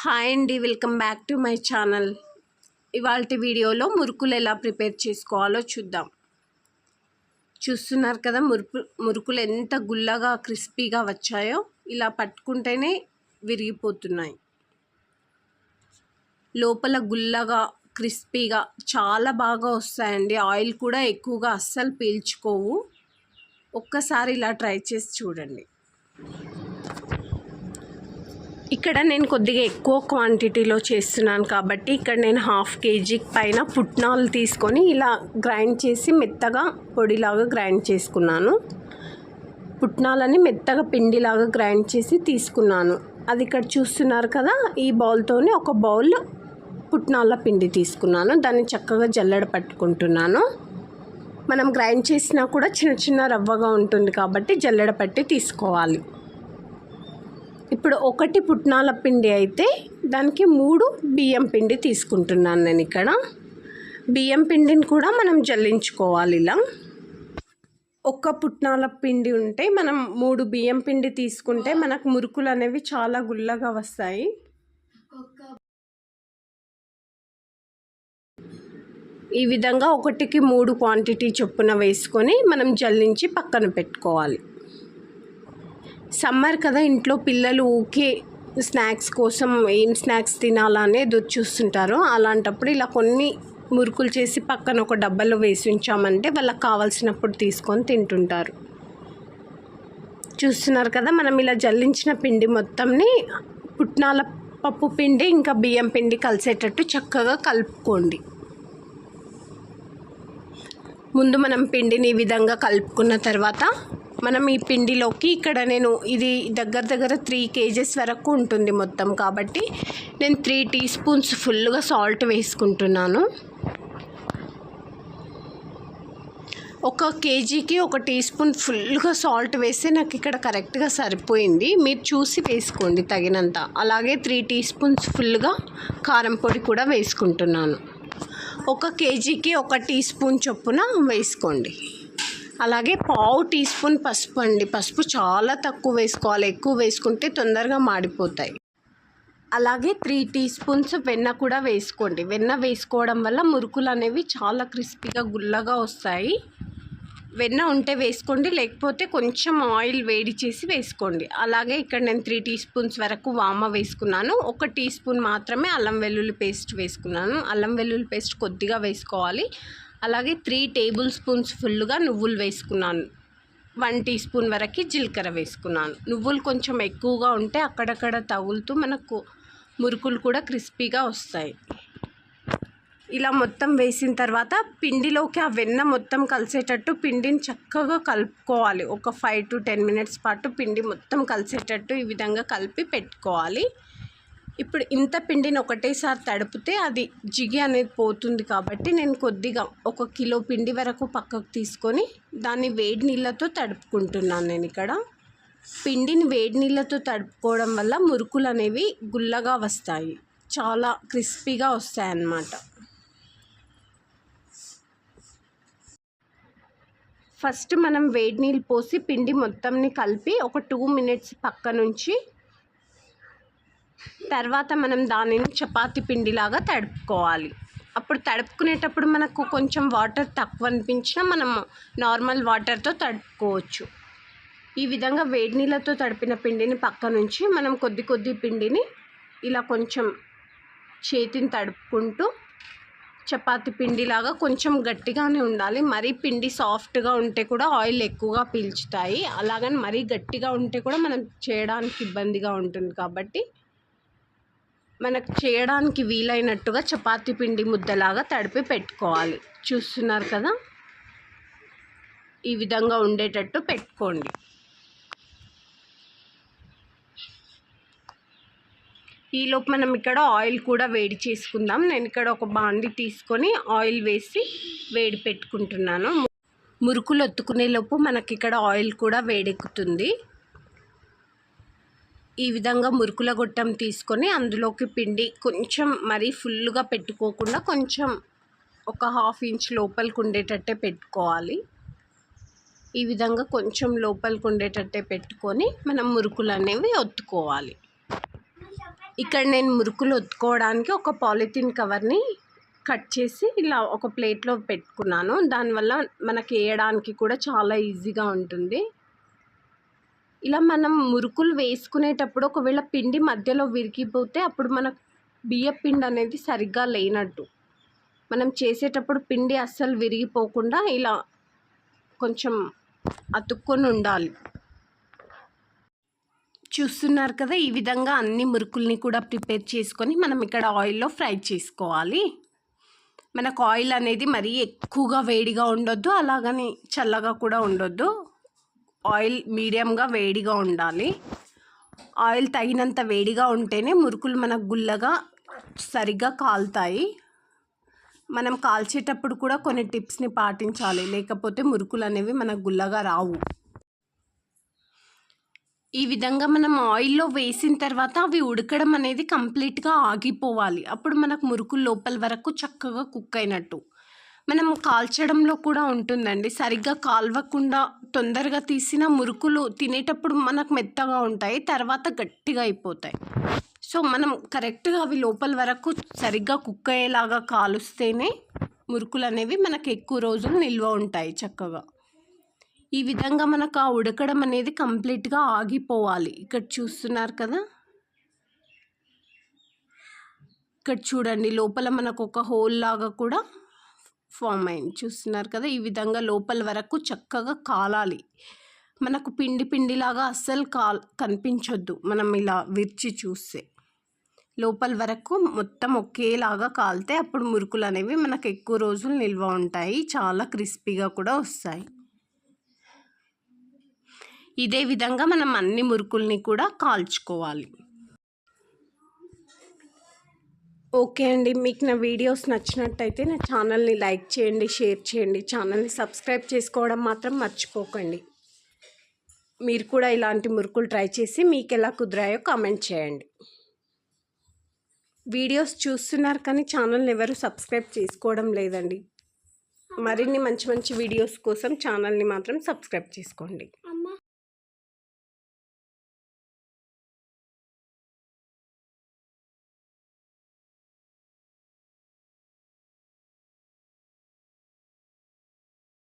Hi అండి welcome back to my channel ఇవాళ వీడియోలో మురుకులు ఎలా ప్రిపేర్ చేసుకోవాలో చూద్దాం. చూస్తున్నారు కదా మురుకు మురుకులు ఎంత గుల్లగా క్రిస్పీగా వచ్చాయో ఇలా పట్టుకుంటేనే విరిగిపోతున్నాయి. లోపల గుల్లగా క్రిస్పీగా చాలా బాగా వస్తాయండి. ఆయిల్ కూడా ఎక్కువగా అస్సలు పీల్చుకోవు. ఒక్కసారి ఇలా ట్రై చేసి చూడండి. ఇక్కడ నేను కొద్దిగా ఎక్కువ క్వాంటిటీలో చేస్తున్నాను కాబట్టి ఇక్కడ నేను హాఫ్ కేజీ పైన పుట్నాలు తీసుకొని ఇలా గ్రైండ్ చేసి మెత్తగా పొడిలాగా గ్రైండ్ చేసుకున్నాను. పుట్నాలని మెత్తగా పిండిలాగా గ్రైండ్ చేసి తీసుకున్నాను. అది ఇక్కడ చూస్తున్నారు కదా ఈ బౌల్తోనే ఒక బౌల్ పుట్నాల పిండి తీసుకున్నాను. దాన్ని చక్కగా జల్లెడ పట్టుకుంటున్నాను. మనం గ్రైండ్ చేసినా కూడా చిన్న చిన్న రవ్వగా ఉంటుంది కాబట్టి జల్లెడ పట్టి తీసుకోవాలి. ఇప్పుడు ఒకటి పుట్నాల పిండి అయితే దానికి మూడు బియ్యం పిండి తీసుకుంటున్నాను నేను ఇక్కడ. బియ్యం పిండిని కూడా మనం జల్లించుకోవాలి ఇలా. ఒక్క పుట్నాల పిండి ఉంటే మనం మూడు బియ్యం పిండి తీసుకుంటే మనకు మురుకులు అనేవి చాలా గుల్లగా వస్తాయి. ఈ విధంగా ఒకటికి మూడు క్వాంటిటీ చొప్పున వేసుకొని మనం జల్లించి పక్కన పెట్టుకోవాలి. సమ్మర్ కదా ఇంట్లో పిల్లలు ఊకే స్నాక్స్ కోసం ఏం స్నాక్స్ తినాలనే అనేది చూస్తుంటారు. అలాంటప్పుడు ఇలా కొన్ని మురుకులు చేసి పక్కన ఒక డబ్బాలో వేసి ఉంచామంటే వాళ్ళకి కావాల్సినప్పుడు తీసుకొని తింటుంటారు. చూస్తున్నారు కదా మనం ఇలా జల్లించిన పిండి మొత్తంని పుట్నాల పప్పు పిండి ఇంకా బియ్యం పిండి కలిసేటట్టు చక్కగా కలుపుకోండి. ముందు మనం పిండిని ఈ విధంగా కలుపుకున్న తర్వాత మనం ఈ పిండిలోకి ఇక్కడ నేను ఇది దగ్గర దగ్గర త్రీ కేజెస్ వరకు ఉంటుంది మొత్తం కాబట్టి నేను త్రీ టీ స్పూన్స్ ఫుల్గా సాల్ట్ వేసుకుంటున్నాను. ఒక కేజీకి ఒక టీ స్పూన్ ఫుల్గా సాల్ట్ వేస్తే నాకు ఇక్కడ కరెక్ట్గా సరిపోయింది. మీరు చూసి వేసుకోండి తగినంత. అలాగే త్రీ టీ స్పూన్స్ ఫుల్గా కారం పొడి కూడా వేసుకుంటున్నాను. ఒక కేజీకి ఒక టీ స్పూన్ చొప్పున వేసుకోండి. అలాగే పావు టీ స్పూన్ పసుపు అండి. పసుపు చాలా తక్కువ వేసుకోవాలి. ఎక్కువ వేసుకుంటే తొందరగా మాడిపోతాయి. అలాగే త్రీ టీ స్పూన్స్ వెన్న కూడా వేసుకోండి. వెన్న వేసుకోవడం వల్ల మురుకులు అనేవి చాలా క్రిస్పీగా గుల్లగా వస్తాయి. వెన్న ఉంటే వేసుకోండి. లేకపోతే కొంచెం ఆయిల్ వేడి చేసి వేసుకోండి. అలాగే ఇక్కడ నేను త్రీ టీ స్పూన్స్ వరకు వామ వేసుకున్నాను. ఒక టీ స్పూన్ మాత్రమే అల్లం వెల్లుల్లి పేస్ట్ వేసుకున్నాను. అల్లం వెల్లుల్లి పేస్ట్ కొద్దిగా వేసుకోవాలి. అలాగే త్రీ టేబుల్ స్పూన్స్ ఫుల్గా నువ్వులు వేసుకున్నాను. వన్ టీ స్పూన్ వరకు జీలకర్ర వేసుకున్నాను. నువ్వులు కొంచెం ఎక్కువగా ఉంటే అక్కడక్కడ తగులుతూ మనకు మురుకులు కూడా క్రిస్పీగా వస్తాయి. ఇలా మొత్తం వేసిన తర్వాత పిండిలోకి ఆ వెన్న మొత్తం కలిసేటట్టు పిండిని చక్కగా కలుపుకోవాలి. ఒక ఫైవ్ టు టెన్ మినిట్స్ పాటు పిండి మొత్తం కలిసేటట్టు ఈ విధంగా కలిపి పెట్టుకోవాలి. ఇప్పుడు ఇంత పిండిని ఒకటేసారి తడిపితే అది జిగి అనేది పోతుంది కాబట్టి నేను కొద్దిగా ఒక కిలో పిండి వరకు పక్కకు తీసుకొని దాన్ని వేడి నీళ్ళతో తడుపుకుంటున్నాను నేను ఇక్కడ. పిండిని వేడి నీళ్ళతో తడుపుకోవడం వల్ల మురుకులు అనేవి గుల్లగా వస్తాయి. చాలా క్రిస్పీగా వస్తాయి అన్నమాట ఫస్ట్ మనం వేడి నీళ్ళు పోసి పిండి మొత్తంని కలిపి ఒక టూ మినిట్స్ పక్క నుంచి తర్వాత మనం దానిని చపాతి పిండిలాగా తడుపుకోవాలి. అప్పుడు తడుపుకునేటప్పుడు మనకు కొంచెం వాటర్ తక్కువ అనిపించినా మనం నార్మల్ వాటర్తో తడుపుకోవచ్చు. ఈ విధంగా వేడి నీళ్ళతో తడిపిన పిండిని పక్క నుంచి మనం కొద్ది కొద్ది పిండిని ఇలా కొంచెం చేతిని తడుపుకుంటూ చపాతి పిండిలాగా కొంచెం గట్టిగానే ఉండాలి. మరీ పిండి సాఫ్ట్గా ఉంటే కూడా ఆయిల్ ఎక్కువగా పీల్చుతాయి. అలాగని మరీ గట్టిగా ఉంటే కూడా మనం చేయడానికి ఇబ్బందిగా ఉంటుంది కాబట్టి మనకు చేయడానికి వీలైనట్టుగా చపాతీ పిండి ముద్దలాగా తడిపి పెట్టుకోవాలి. చూస్తున్నారు కదా? ఈ విధంగా ఉండేటట్టు పెట్టుకోండి. ఈలోపు మనం ఇక్కడ ఆయిల్ కూడా వేడి చేసుకుందాం. నేను ఇక్కడ ఒక బాండి తీసుకొని ఆయిల్ వేసి వేడి పెట్టుకుంటున్నాను. మురుకులు ఒత్తుకునేలోపు మనకి ఇక్కడ ఆయిల్ కూడా వేడెక్కుతుంది. ఈ విధంగా మురుకుల గొట్టం తీసుకొని అందులోకి పిండి కొంచెం మరీ ఫుల్గా పెట్టుకోకుండా కొంచెం ఒక హాఫ్ ఇంచ్ లోపలికి ఉండేటట్టే పెట్టుకోవాలి. ఈ విధంగా కొంచెం లోపలికి ఉండేటట్టే పెట్టుకొని మనం మురుకులు అనేవి ఒత్తుకోవాలి. ఇక్కడ నేను మురుకులు ఒత్తుకోవడానికి ఒక పాలిథిన్ కవర్ని కట్ చేసి ఇలా ఒక ప్లేట్లో పెట్టుకున్నాను. దానివల్ల మనకి వేయడానికి కూడా చాలా ఈజీగా ఉంటుంది. ఇలా మనం మురుకులు వేసుకునేటప్పుడు ఒకవేళ పిండి మధ్యలో విరిగిపోతే అప్పుడు మన బియ్య పిండి అనేది సరిగ్గా లేనట్టు. మనం చేసేటప్పుడు పిండి అస్సలు విరిగిపోకుండా ఇలా కొంచెం అతుక్కొని ఉండాలి. చూస్తున్నారు కదా ఈ విధంగా అన్ని మురుకుల్ని కూడా ప్రిపేర్ చేసుకొని మనం ఇక్కడ ఆయిల్లో ఫ్రై చేసుకోవాలి. మనకు ఆయిల్ అనేది మరీ ఎక్కువగా వేడిగా ఉండొద్దు అలాగని చల్లగా కూడా ఉండొద్దు. ఆయిల్ మీడియంగా వేడిగా ఉండాలి. ఆయిల్ తగినంత వేడిగా ఉంటేనే మురుకులు మనకు గుల్లగా సరిగ్గా కాలుతాయి. మనం కాల్చేటప్పుడు కూడా కొన్ని టిప్స్ని పాటించాలి. లేకపోతే మురుకులు అనేవి మనకు గుల్లగా రావు. ఈ విధంగా మనం ఆయిల్లో వేసిన తర్వాత అవి ఉడకడం అనేది కంప్లీట్గా ఆగిపోవాలి. అప్పుడు మనకు మురుకులు లోపల వరకు చక్కగా కుక్ అయినట్టు. మనం కాల్చడంలో కూడా ఉంటుందండి. సరిగ్గా కాల్వకుండా తొందరగా తీసిన మురుకులు తినేటప్పుడు మనకు మెత్తగా ఉంటాయి తర్వాత గట్టిగా అయిపోతాయి. సో మనం కరెక్ట్గా అవి లోపల వరకు సరిగ్గా కుక్ అయ్యేలాగా కాలుస్తేనే మురుకులు అనేవి మనకు ఎక్కువ రోజులు నిల్వ ఉంటాయి చక్కగా. ఈ విధంగా మనకు ఆ ఉడకడం అనేది కంప్లీట్గా ఆగిపోవాలి. ఇక్కడ చూస్తున్నారు కదా? ఇక్కడ చూడండి లోపల మనకు ఒక హోల్ లాగా కూడా ఫామ్ అయింది. చూస్తున్నారు కదా ఈ విధంగా లోపల వరకు చక్కగా కాలాలి. మనకు పిండి పిండిలాగా అస్సలు కాల్ కనిపించొద్దు మనం ఇలా విరిచి చూస్తే. లోపల వరకు మొత్తం ఒకేలాగా కాలితే అప్పుడు మురుకులు అనేవి మనకు ఎక్కువ రోజులు నిల్వ ఉంటాయి. చాలా క్రిస్పీగా కూడా వస్తాయి. ఇదే విధంగా మనం అన్ని మురుకుల్ని కూడా కాల్చుకోవాలి. ఓకే అండి. మీకు నా వీడియోస్ నచ్చినట్టయితే నా ఛానల్ని లైక్ చేయండి షేర్ చేయండి. ఛానల్ని సబ్స్క్రైబ్ చేసుకోవడం మాత్రం మర్చిపోకండి. మీరు కూడా ఇలాంటి మురుకులు ట్రై చేసి మీకు ఎలా కుదిరాయో కామెంట్ చేయండి. వీడియోస్ చూస్తున్నారు కానీ ఛానల్ని ఎవరు సబ్స్క్రైబ్ చేసుకోవడం లేదండి. మరిన్ని మంచి మంచి వీడియోస్ కోసం ఛానల్ని మాత్రం సబ్స్క్రైబ్ చేసుకోండి.